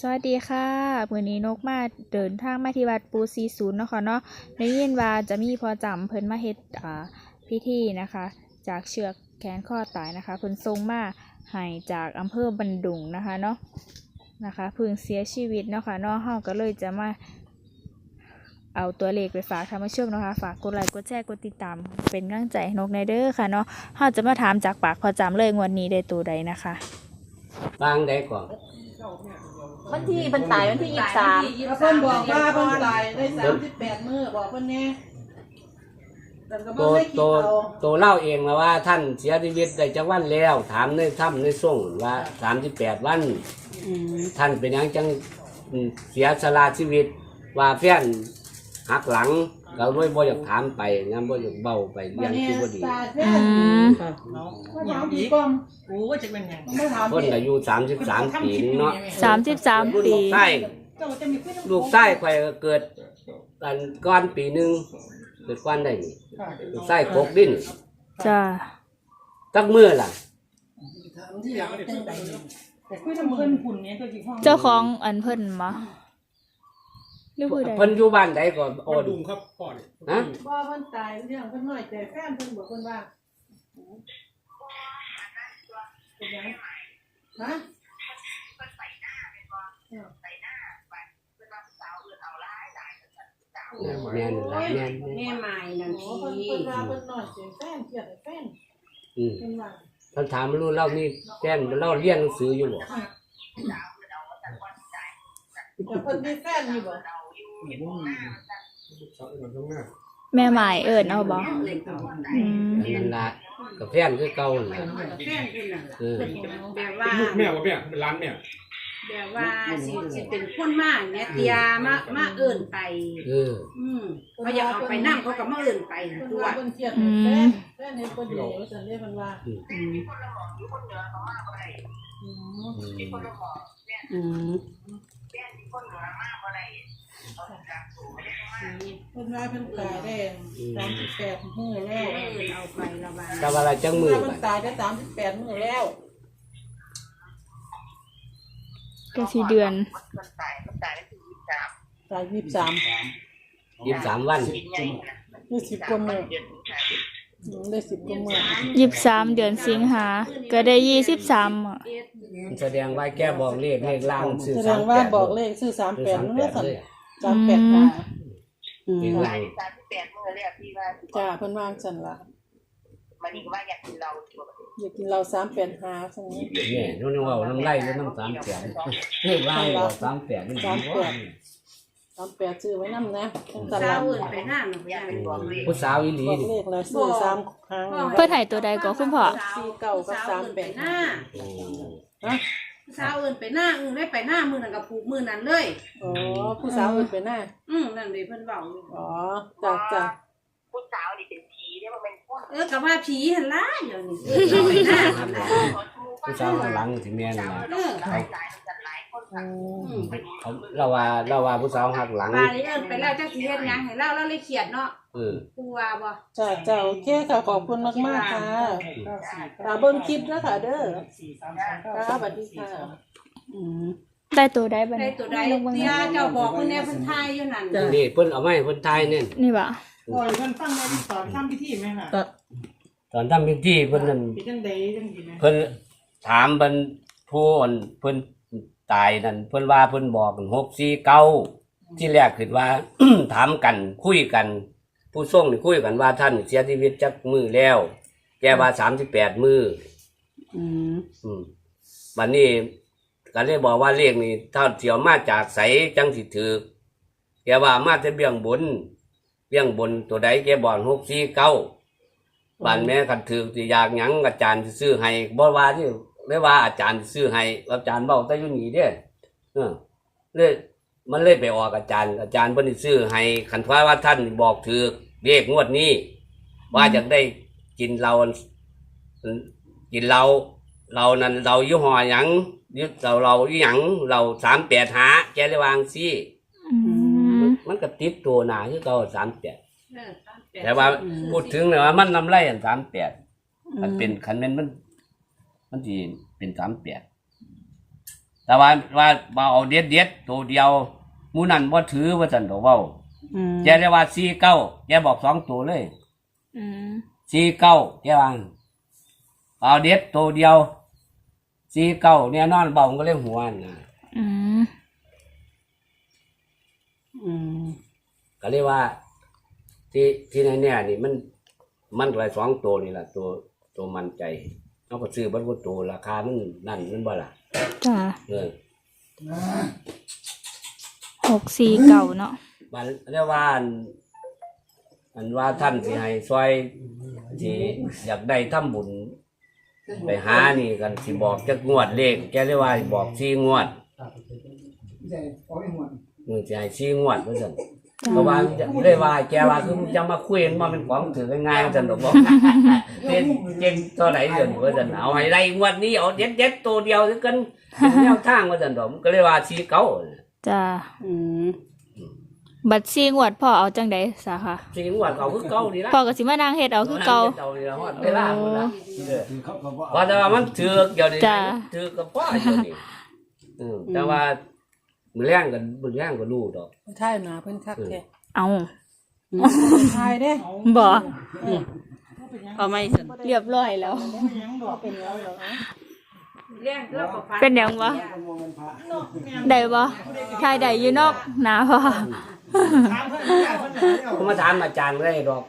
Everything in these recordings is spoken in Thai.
สวัสดีค่ะมื้อนี้นกมาเดินทางมาที่วัดปู40เนาะค่ะเนาะได้ยินว่าจะมีพอจำเพิ่นมาเฮ็ดอ่าพิธีนะคะ จากเชือกแขนข้อตายนะคะเพิ่นทรงมาให้จากอำเภอบันดุงนะคะเนาะนะคะเพิ่งเสียชีวิตเนาะค่ะเนาะเฮาก็เลยจะมาเอาตัวเลขไปฝากท่านผู้ชมนะคะ ฝากกดไลค์กดแชร์กดติดตาม เป็นกำลังใจนกในเด้อค่ะเนาะเฮาจะมาถามจากปากพอจำเลยงวดนี้ได้ตัวใดนะคะบางได้ก่อน วันที่เพิ่นตายวันที่ยี่สิบสามเพิ่นบอกว่าเพิ่นตายได้สามสิบแปดมื้อบอกเพิ่นแน่แต่ก็โตบ่ได้คิดโตเอาโตเล่าเองมาว่าท่านเสียชีวิตได้จักวันแล้ว ถามในถ้ำในส่งว่าสามสิบแปดวันท่านเป็นหยังจังอืมเสียสละชีวิต ว่าแฟนหักหลัง เราด้วยบ่อยากถามไปงั้นบ่อยากเบาไปเรื่องที่บ่ดีตายแท้อืมมาถามผีกรมโอ้จะเป็นยังมาถามคนผีอายุสามสิบสามปีเนาะสามสิบสามรุ่นปีลูกไส้เจ้าจะมีคุยลูกไส้ข่อยก็เกิดกันก้อนปีหนึ่งเกิดก้อนได้นี่ลูกไส้กกดิ้นจ้าตักมือล่ะถามที่หลังจังไดแต่คุยทำเพิ่นหุ่นเนี่ยเจ้าสิห้องเจ้าของอันเพิ่นมา หรือผู้ใดเพิ่นอยู่บ้านใดก็โอโอ้นดุงครับพ่อเนี่ยฮะ ว่าเพิ่นตายเรื่องเพิ่นน้อยใจแฟนเพิ่นบอกเพิ่นว่าเป็นหยังฮะแม่นล่ะแม่นแม่นแม่ใหม่นั่นโอ้ทีเพิ่นเพิ่นว่าเพิ่นน้อยใจแฟนเกลียดแฟนอืมเพิ่นว่าท่านถามรู้เล่านี่แก้นเล่าเรียนหนังสืออยู่บ่แต่เพิ่นมีแฟนอยู่บ่ แม่หมายเอิญเอาบ่อืมอันนั้นละกับแฟนคือเก่าน่ะแฟนเพิ่นน่ะเออแบบว่าลูกแม่ว่าแม่เป็นร้านแม่แบบว่าสิสิเป็นคนมากเนี่ยเตียมามาเอิ้นไป เอออืมเขาอยากเอาไปนั่งเขาก็มาเอิ้นไปนะเพิ่นตัวว่าเพิ่นเกลียดแฟนแฟนเนี่ยเพิ่นอยู่ว่าซั่นเด้เพิ่นว่าอืมอืม อืมอืมอืมเพิ่นว่าเพิ่นตายได้สามสิบแปดมื้อแล้วเอิ้นเอาไประบายแต่ว่าอะไรจังมือเพิ่บันดตายได้สามสิบแปดมื้อแล้วก็สิเดือนตายยี่สิบสามยี่สิบสามวันยี่สิบกว่ามื้ออืมได้สิบกว่ามื้อยี่สิบสามเดือนสิงหา ก็ได้ยี่สิบสามอะเอ็ดแสดงว่าแกบอกเลขเลขล่างซื้อแสดสามงแปว่าดบอกเลขซื้อสามซื้อแปดสามมื้แปอดสั่นเลย สามแปดค่ะเลขล่างสามสิบแปดมือเลยอะพี่ว่าจ้าเพิ่นว่าสั่นล่ะมันนี่ก็ว่าอยากกินเราชัวร์อยากกินเราสามแปดหาสั่นนี้เนี่ยนู่นว่าน้ำไล่หรือน้ำสามแปดเลขล่างบอกสามแปดนี่สามแปดสามแปดซื้อไว้นำนะทั้งตสาลาวดเอิ้นไปหน้าหนูอยากไปเป็นรวมเลยผู้สาวอีหลีบอกนี่เลขอะไรซื้อสามครั้งเพิ่นให้ตัวใดก็คุณพ่อสี่เก้ากับสามแปดหน้าโอ้ฮะ สาวเอิ้นไปหน้าอึ้งได้ไปหน้ามือนั่นกับผูกมือนั้นเลย อ๋อผู้สาวเอิ้นไปหน้าอืมนั่นเลยเพิ่นเว้าอยู่อ๋อจ้าจ้าผู้สาวนี่เป็นผีเนี่ยมันเป็นคนเออก็ว่าผีหั่นล่ะเดี๋ยวนี้เออเอาไปหน้าหั่นล่ะผู้สาวข้างหลังที่แม่นล่ะเออหลายหลายกันหลายคนอืมอืมเขาเราว่าเราว่าผู้สาวหักหลังว่าได้เอิ้นไปแล้วจักสิเฮ็ดหยังให้เราเราเลยเครียดเนาะ เออกูว่าบ่จ้าจ้าโอเคค่ะขอบคุณมากมากๆค่ะ ตาเบิ้งคลิปนะค่ะเด้อค่ะสวัสดีค่ะอืมได้ตัวใดบัดได้นี้ตัวใดลงเบิ่งเตียเจ้าบอกเพิ่นแน่เพิ่นทายอยู่นั่นจ้ะ นี่เพิ่นเอาไม้เพิ่นทายเนี่ยนี่บ่โอ้ยเพิ่นฟังในสอนทำพิธีไหมค่ะก็ตอนทำพิธีเพิ่นนั่นเป็นจังใดจังดีไหมเพิ่นถามเพิ่นผู้อันเพิ่นตายนั่นเพิ่นว่าเพิ่นบอกหกสี่เก้าที่แรกคือว่า ถามกันคุยกัน ผู้ส่งนี่คุยกันว่าท่านเสียชีวิตจักมือแล้ว แกว่าสามสิบแปดมืออืมอืมวันนี้ก็เลยบอกว่าเลขนี่ถ้าเที่ยวมาจากใสจังสิถือแกว่ามาจะเบี่ยงบน เบี่ยงบนตัวใดแกบอกหกสี่เก้าบ้านแม่คันถือที่อยากหยังอาจารย์สิซื้อให้บ่ว่าที่ไม่ว่าอาจารย์สิซื้อให้อาจารย์เบ้าแต่อยู่นี่เด้อเออเลยมันเลยไปออกอาจารย์ อาจารย์เพิ่นสิซื้อให้คันว่าว่าท่านบอกถือ เลขงวดนี้ ว่าจะได้กินเรากินเราเรานั่นเรายี่ห้อหยังยึดเราเราอีหยังเราสามแปดหาแกเลยวางซี่อืมมันก็ติดตัวหนาที่เขาสามแปดเออแต่ว่าพูดถึงเลยว่ามันนำไรอันสามแปดมันเป็นคันแม่นมัน มันจีเป็นสามแปดแต่ว่าว่าบ่เอาเด็ดเด็ดๆตัวเดียวหมูนั่นบ่ถือว่าซั่นดอกเว้า อืมแกได้ว่าสี่เก้าแกบอกสองตัวเลยอืมสี่เก้าแกว่าเอาเด็ดตัวเดียวสี่เก้าเนี่ยนอนเบาก็เลยหัวนะอืมอืมก็เลยว่า ที่ที่ในเนี่ยนี่มันมันหลายสองตัวนี่แหละตัวตัวมันใจเอาก็ซื้อบัตรตัวราคามันนั่นมันบ่ล่ะจ้าเออหกสี่เก่าเนาะ มันเรียกว่าอันอันว่าท่านสิให้ซอยที่อยากได้ทำบุญ ไปหานี่กันสิบอกจักงวดเลขแกเรียกว่าบอกสี่งวดอือสิให้สี่งวดว่าซั่นเพราะว่าได้ว่าแกว่าคือมันจะมาคุยกันว่าเป็นของถือง่ายๆซั่นดอกบ่เล่นเก่งตัวไหนเดินว่าซั่นเอาให้ได้งวดนี้เอาเด็ดๆตัวเดียวคือกันเป็นแนวทางว่าซั่นดอกมันก็เลยว่าสี่เก้าจ้าอืม บัตรซีงวดพ่อเอาจังไดสาค่ะสี่งวดเอาคือเก่านี่ละพ่อก็สิมานั่งเฮ็ดเอาคือเก่าเอานี่ละฮอดเวลาพุ่นละเออว่าแต่ว่ามันถือกเดี๋ยวนี้จ้ะ ถือกกับพ่อเดี๋ยวนี้อืมแต่ว่ามือแรงกันมือแรงก็รู้ดอกท่ายหนาเพิ่นคักแท้เอาอืมทายเด้บ่ เอาไม่สิเรียบร้อยแล้ว เป็นแล้วเหรอเรื่องแล้วก็ฟัเป็นหยังวะได้บ่ทายได้อยู่เนอกหนาพ่อ ผมมาถามอาจารย์ได้ดอก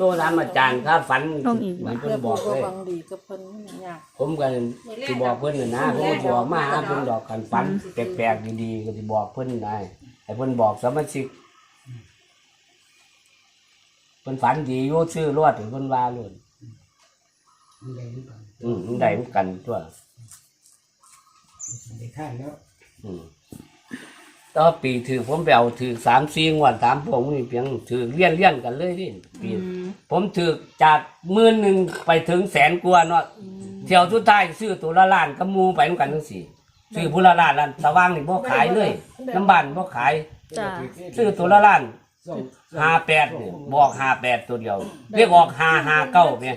ตัวถามอาจารย์ถ้าฝันต้องอีก มันเพื่เพิ่อนบอกก็เลยฟังดีกับเพิ่นมันยากผมก็สิบอกเพิ่นน่ะนะผมก็บอกมาหาเพิ่นดอกกันฝันแปลกๆดีๆก็สิบอกเพิ่นได้ให้เพิ่นบอกสมาชิกเพิ่นฝันดีอยู่ชื่อรวดเพิ่นว่าโลดอืมมันได้เหมือนกันตัวอืม ต่อปีถือผมไปเอาถือสามสี่งวดสามผมนี่เพียงถือเลี่ยนเลี่ยนๆกันเลยนี่ปีผมถือจากหมื่นหนึ่งไปถึงแสนกว่าเนาะเที่ยวสุดท้ายซื้อตัวละล้านกับหมูไปเหมือนกันทั้งสี่ซื้อผู้ละล้านล้านสว่างนี่บ่ขายเลยน้ำบ้านบ่ขายจ้าซื้อตัวละล้านห้าแปดนี่บอกห้าแปดตัวเดียว เรียกออกห้าห้าเก้าเนี่ย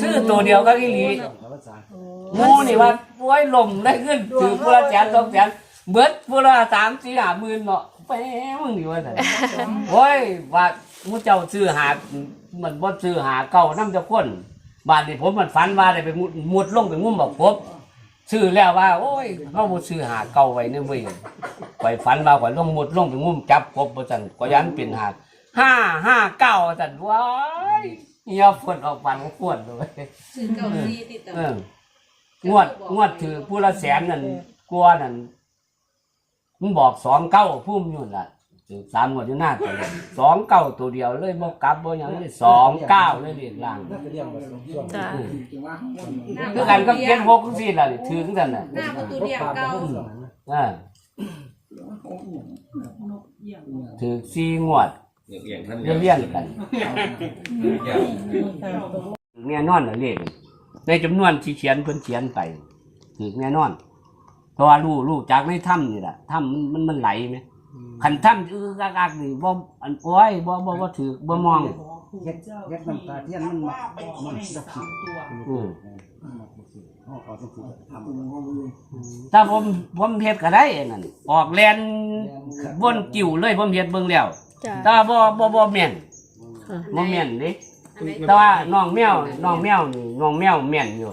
ซื้อตัวเดียวก็อีหลีหมูนี่ว่าไว้ลมได้ขึ้นถือผู้ละแสนสองแสน เบิดผู้ละสามสี่ห้าหมื่นเนาะไปมึงนี่ว่าแต่โอ้ยว่ามูเจ้าซื้อหามันบ่ซื้อหาเก่าน้ำเจะคนบ้านนี้ผมมันฝันว่าได้ไปมุดมุดลงไปงุ่มแบบกบซื้อแล้วว่า โอ้ยเขาบ่ซื้อหาเก่าไว้ในเว้ยไปฝันว่าข่อยลงมุดลงไปงุ่มจับกบบ่ซั่นก็ยันเป็นหาห้าห้าเก้าซั่นว้ายเหียฝนออกปานของฝนเลยซื้อเก้าซีติดต่อเอองวดงวดถือผู้ละแสนนั่นกลัวนั่น มันบอกสองเก้าพุ่มอยู่นั่นล่ะถือสามงวดอยู่หน้าตัวเลยสองเก้าตัวเดียวเลยบ่กลับบ่หยังเลยสองเก้าเลยเรียกล่างจ้าคือกันก็เก็ดหกจังซี่ล่ะนี่ถือจังซั่นน่ะหน้าประตูเดียวเก้าอ่าถือสี่งวดเรียนๆกันแน่นอนน่ะเลขในจำนวนที่เขียนเพิ่นเขียนไปถือแน่นอน เพราะว่ารู้รู้จากในถ้ำนี่แหละถ้ำมันมันมันไหลไหมขันถ้ำอือกากๆนี่บ่อันโอ้ยบ่บ่บ่ถือบ่มองเฮ็ดเฮ็ดน้ำตาเทียนมันมักมันสักสิอืมเฮาเอาจังซี่ทำถ้าผมผมเฮ็ดก็ได้นั่นออกแลนบนกิ่วเลยผมเฮ็ดเบิ่งแล้วจ้าแต่ว่าบ่บ่บ่แม่นบ่แม่นเด้แต่ว่าน้องแมวน้องแมวนี่น้องแมวแม่นอยู่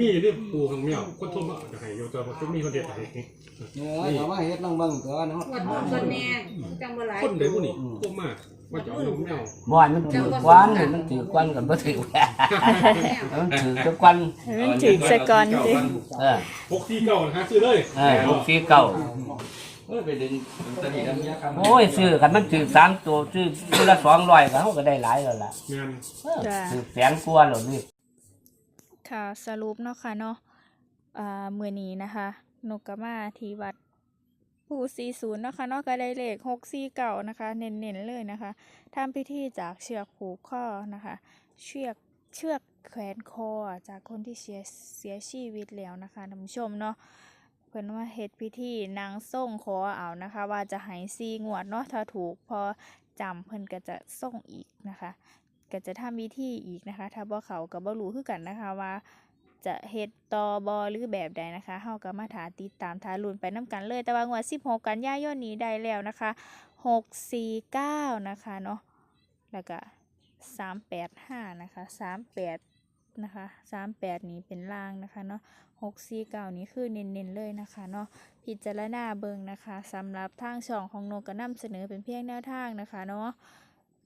มีเรื่องปูของเมี่ยวคนโทรมาจะให้โยจะจะมีคนเดียวให้เออเอามาเฮ็ดลองเบิ่งก่อนเนาะหมดหมดคนแน่จังบ่หลายคนเดียวผู้นี่โทรมาว่าจะเอาน้องแมวบ่ให้มันถือกวนมันถือกวนกันบ่ถือมันถือกับกวนให้มันถึงสะก่อนสิเออพกที่เก่านะฮะซื้อเลยเออลูกสีเก่าไปดึงตะนี่กันยาคำโอ้ยซื้อกันมันถือสามตัวซื้อตัวละ200ก็เฮาก็ได้หลายแล้วล่ะงานจ้าถือแสนกว่าแล้วนี่ ค่ะสรุปเนาะค่ะเนาะอ่ามือนี้นะคะ นกกะมาที่วัดปู่40เนาะค่ะเนาะก็ได้เลข649นะคะ เน้นๆเลยนะคะทำพิธีจากเชือกผูกข้อนะคะ เชือกเชือกแขวนคอจากคนที่เสียเสียชีวิตแล้วนะคะท่านผู้ชมเนาะเพิ่นว่าเฮ็ดพิธีนางส่งขอเอานะคะ ว่าจะให้ซีงวดเนาะถ้าถูกพอจำเพิ่นก็จะส่งอีกนะคะ ก็จะทำวิธีอีกนะคะ ถ้าบ่เขาก็บ่รู้คือกันนะคะว่า จะเฮ็ดต่อบอหรือแบบใดนะคะเฮาก็มาถาติดตามทารุนไปน้ำกันเลย แต่ว่างวด16 กันยายนนี้ได้แล้วนะคะ649นะคะเนาะแล้วก็385นะคะ38นะคะ38 นี้เป็นล่างนะคะเนาะ649 นี้คือเน้นๆเลยนะคะเนาะพิจารณาเบิงนะคะสำหรับทางช่องของโนกก็นำเสนอเป็นเพียงแนวทางนะคะเนาะ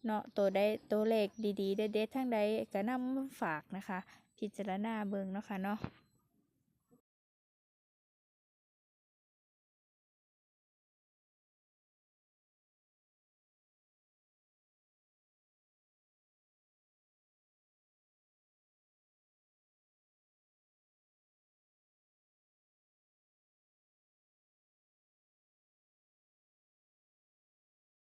เนาะตัวได้ตัวเลขดีๆเด็ดๆทั้งใดก็นำมาฝากนะคะ พิจารณาเบิ่งเนาะค่ะเนาะ